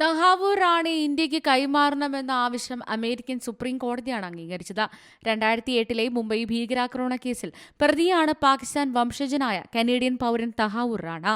തഹാവൂർ റാണി ഇന്ത്യയ്ക്ക് കൈമാറണമെന്ന ആവശ്യം American supreme കോടതിയാണ് അംഗീകരിച്ചത്. രണ്ടായിരത്തി എട്ടിലെ മുംബൈ ഭീകരാക്രമണ കേസിൽ പ്രതിയാണ് പാകിസ്ഥാൻ വംശജനായ കനേഡിയൻ പൗരൻ തഹാവൂർ റാണ.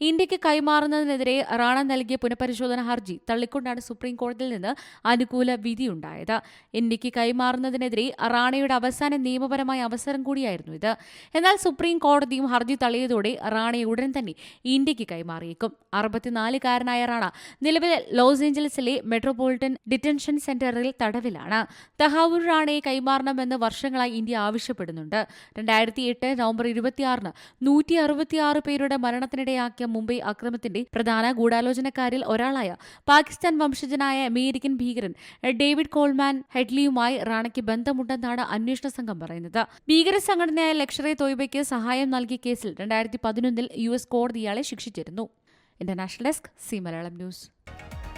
ഇന്ത്യയ്ക്ക് കൈമാറുന്നതിനെതിരെ റാണ നൽകിയ പുനഃപരിശോധന ഹർജി തള്ളിക്കൊണ്ടാണ് സുപ്രീം കോടതിയിൽ നിന്ന് അനുകൂല വിധിയുണ്ടായത്. ഇന്ത്യയ്ക്ക് കൈമാറുന്നതിനെതിരെ റാണയുടെ അവസാന നിയമപരമായ അവസരം കൂടിയായിരുന്നു ഇത്. എന്നാൽ സുപ്രീം കോടതിയും ഹർജി തള്ളിയതോടെ റാണയെ ഉടൻ തന്നെ ഇന്ത്യയ്ക്ക് കൈമാറിയേക്കും. അറുപത്തിനാലുകാരനായ റാണ നിലവിൽ ലോസ് ഏഞ്ചലസിലെ മെട്രോപൊളിറ്റൻ ഡിറ്റൻഷൻ സെന്ററിൽ തടവിലാണ്. തഹാവൂർ റാണയെ കൈമാറണമെന്ന് വർഷങ്ങളായി ഇന്ത്യ ആവശ്യപ്പെടുന്നുണ്ട്. രണ്ടായിരത്തി എട്ട് നവംബർ ഇരുപത്തിയാറിന് നൂറ്റി അറുപത്തിയാറ് പേരുടെ മരണത്തിനിടയാക്കിയ മുംബൈ അക്രമത്തിന്റെ പ്രധാന ഗൂഢാലോചനക്കാരിൽ ഒരാളായ പാകിസ്ഥാൻ വംശജനായ അമേരിക്കൻ ഭീകരൻ ഡേവിഡ് കോൾമാൻ ഹെഡ്ലിയുമായി റാണയ്ക്ക് ബന്ധമുണ്ടെന്നാണ് അന്വേഷണ സംഘം പറയുന്നത്. ഭീകര സംഘടനയായ ലക്ഷറെ തോയ്ബയ്ക്ക് സഹായം നൽകിയ കേസിൽ രണ്ടായിരത്തി പതിനൊന്നിൽ യു എസ് കോടതി ഇയാളെ ശിക്ഷിച്ചിരുന്നു. International desk Zee Malayalam news.